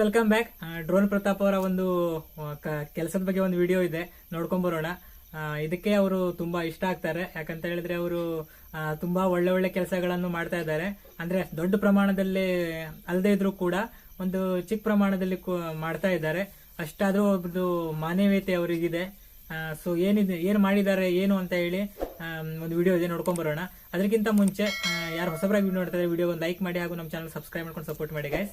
Welcome back drone Pratap ಅವರ ಒಂದು ಕೆಲಸದ ಬಗ್ಗೆ ಒಂದು ವಿಡಿಯೋ ಇದೆ. ನೋಡ್ಕೊಂಡ್ ಬರೋಣ. ಇದಕ್ಕೆ ಅವರು ತುಂಬಾ ಇಷ್ಟ ಆಗ್ತಾರೆ. ಯಾಕಂತ ಹೇಳಿದ್ರೆ ಅವರು ತುಂಬಾ ಒಳ್ಳೆ ಒಳ್ಳೆ ಕೆಲಸಗಳನ್ನು ಮಾಡ್ತಾ ಇದ್ದಾರೆ. ಅಂದ್ರೆ ದೊಡ್ಡ ಪ್ರಮಾಣದಲ್ಲಿ ಅಲ್ಲದೆ ಇದ್ರು ಕೂಡ ಒಂದು ಚಿಕ್ಕ ಪ್ರಮಾಣದಲ್ಲಿ ಮಾಡ್ತಾ ಇದ್ದಾರೆ. ಅಷ್ಟಾದ್ರೂ ಒಂದು ಮಾನವೀಯತೆ ಅವರಿಗಿದೆ. ಸೊ ಏನಿದೆ, ಏನು ಮಾಡಿದ್ದಾರೆ, ಏನು ಅಂತ ಹೇಳಿ ಒಂದು ವಿಡಿಯೋ ಇದೆ, ನೋಡ್ಕೊಂಡ್ ಬರೋಣ. ಅದಕ್ಕಿಂತ ಮುಂಚೆ ಯಾರು ಹೊಸಬರಾಗಿ ನೋಡ್ತಾರೆ ವಿಡಿಯೋ ಒಂದು ಲೈಕ್ ಮಾಡಿ ಹಾಗೂ ನಮ್ಮ ಚಾನಲ್ ಸಬ್ಸ್ಕ್ರೈಬ್ ಮಾಡ್ಕೊಂಡು ಸಪೋರ್ಟ್ ಮಾಡಿ ಗೈಸ್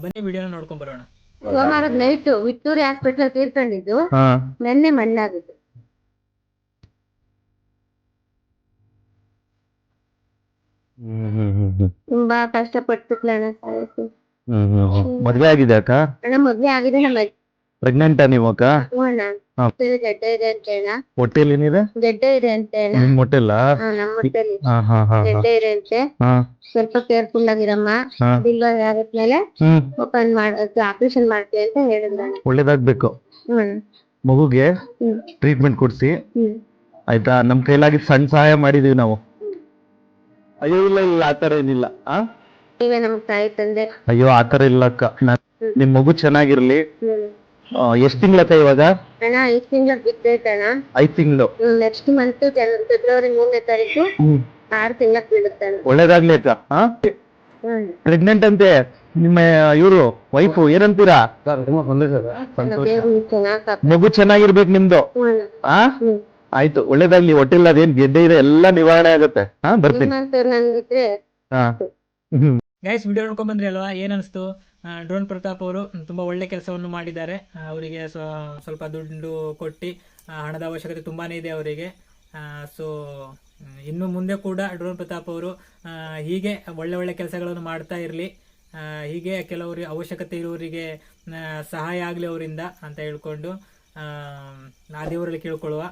ಬನ್ನಿ ವಿಡಿಯೋ ನೋಡ್ಕೊಂಡ್ ಬರೋಣ ಸೋಮವಾರದ ನೈಟ್ ವಿಕ್ಟೋರಿಯಾ ಹಾಸ್ಪಿಟಲ್ ತೀರ್ಕೊಂಡಿದ್ದು ಹಾ ನೆನ್ನೆ ಮಣ್ಣಾಗಿದ್ದು ಹ್ಮ್ ಹ್ಮ್ ಹ್ಮ್ ಹ್ಮ್. ತುಂಬಾ ಕಷ್ಟಪಟ್ಟು ಹ್ಮ್ ಹ್ಮ್ ಹ್ಮ್. ಮದ್ವೆ ಆಗಿದೆ ಅಕ್ಕ ಅಣ್ಣ ಮದ್ವೆ ಆಗಿದೆ ನಮ್ಮ ಪ್ರೆಗ್ನೆಂಟಾ ನೀವಕ್ಕ ಹೊಟ್ಟೆಲಿ ಏನಿದೆ? ಗಡ್ಡೆ ಇದೆ ಅಂತ ನಿಮ್ ಹೊಟ್ಟೆಲ್ಲ ನಮ್ಮ ಹೊಟ್ಟೆಲಿ ಹಾ ಹಾ ಹಾ ಹಾ. ಗಡ್ಡೆ ಇದೆ ಅಂತೆ. ಹಾ. ಸ್ವಲ್ಪ ಕೇರ್ಫುಲ್ ಆಗಿರಮ್ಮ. ಹಾ. ಡೆಲಿವರಿ ಆದ್ಮೇಲೆ ಹ್ಮ್. ಓಪನ್ ಮಾಡ ಆಪರೇಷನ್ ಮಾಡ್ತೀವಿ ಅಂತ ಹೇಳಿದ್ರು ಒಳ್ಳೇದಾಗ್ಬೇಕು. ಹ್ಮ್ ಮಗುಗೆ ಹ್ಮ್. ಟ್ರೀಟ್ಮೆಂಟ್ ಕೊಡ್ಸಿ. ಹ್ಮ್. ಆಯ್ತಾ? ನಮ್ ಕೈಲಾಗಿ ಸಣ್ಣ ಸಹಾಯ ಮಾಡಿದೀವಿ ನಾವು. ಅಯ್ಯೋ ಇಲ್ಲ ಇಲ್ಲ ಆತರ ಏನಿಲ್ಲ. ಆ? ನೀವೇ ನಮ್ ತಾಯಿ ತಂದೆ. ಅಯ್ಯೋ ಆತರ ಇಲ್ಲ ಅಕ್ಕ. ನಾನ್- ನಿಮ್ ಮಗು ಚೆನ್ನಾಗಿರ್ಲಿ. ಹ್ಮ್. ಎಷ್ಟ್ ತಿಂಗ್ಳಕ್ಕ ಇವಾಗ? ಅಣ್ಣ ಐದ್ ತಿಂಗಳ ಬಿದ್ದೈತಣ್ಣ ಐದ್ ತಿಂಗಳು. ನೆಕ್ಸ್ಟ್ ಮಂತ್ ಫೆಬ್ರವರಿ ಮೂರನೇ ತಾರೀಕು ಆರು ತಿಂಗಳ ಒಳ್ಳೇದಾಗ್ಲಿ ಹಾ ಹ್ಮ್. ಪ್ರೆಗ್ನೆಂಟ್ ಅಂತೆ. ನಿಮ್ಮ ಇವರು ವೈಫು ಏನಂತೀರಾ. ಮಗು ಚೆನ್ನಾಗಿರ್ಬೇಕು ನಿಮ್ದು? ಹಾ ಆ? ಆಯ್ತು ಒಳ್ಳೇದಾಗ್ಲಿ. ಹೊಟ್ಟೆಲ್ಲ ಅದೇನ್ ಗೆಡ್ಡೆ ಇದೆ ಎಲ್ಲ ನಿವಾರಣೆ ಆಗುತ್ತೆ. ಹಾ ಬರ್ತೀನಿ. ಗೈಸ್ ವಿಡಿಯೋ ನೋಡ್ಕೊಂಡ್ ಬಂದ್ರಿ ಅಲ್ವಾ? ಏನ್ ಅನಿಸ್ತು? ಡ್ರೋನ್ ಪ್ರತಾಪ್ ಅವರು ತುಂಬ ಒಳ್ಳೆ ಕೆಲಸವನ್ನು ಮಾಡಿದ್ದಾರೆ. ಅವರಿಗೆ ಸ್ವ- ಸ್ವಲ್ಪ ದುಡ್ಡು ಕೊಟ್ಟು ಹಣದ ಅವಶ್ಯಕತೆ ತುಂಬಾ ಇದೆ ಅವರಿಗೆ. ಸೊ ಇನ್ನು ಮುಂದೆ ಕೂಡ ಡ್ರೋನ್ ಪ್ರತಾಪ್ ಅವರು ಹೀಗೆ ಒಳ್ಳೆ ಒಳ್ಳೆ ಕೆಲಸಗಳನ್ನು ಮಾಡ್ತಾ ಇರಲಿ. ಹೀಗೆ ಕೆಲವರಿಗೆ ಅವಶ್ಯಕತೆ ಇರುವವರಿಗೆ ಸಹಾಯ ಆಗಲಿ ಅವರಿಂದ ಅಂತ ಹೇಳ್ಕೊಂಡು, ಆ ದೇವರಲ್ಲಿ ಕೇಳ್ಕೊಳ್ಳುವ.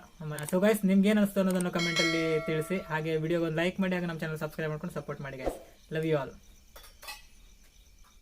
ಸೊ ಗೈಸ್ ನಿಮ್ಗೆ ಏನು ಅನಿಸ್ತು ಅನ್ನೋದನ್ನು ಕಮೆಂಟಲ್ಲಿ ತಿಳಿಸಿ. ಹಾಗೆ ವಿಡಿಯೋಗೆ ಒಂದು ಲೈಕ್ ಮಾಡಿ, ಹಾಗೆ ನಮ್ಮ ಚಾನಲ್ ಸಬ್ಸ್ಕ್ರೈಬ್ ಮಾಡ್ಕೊಂಡು ಸಪೋರ್ಟ್ ಮಾಡಿ ಗೈಸ್ ಲವ್ ಯು ಆಲ್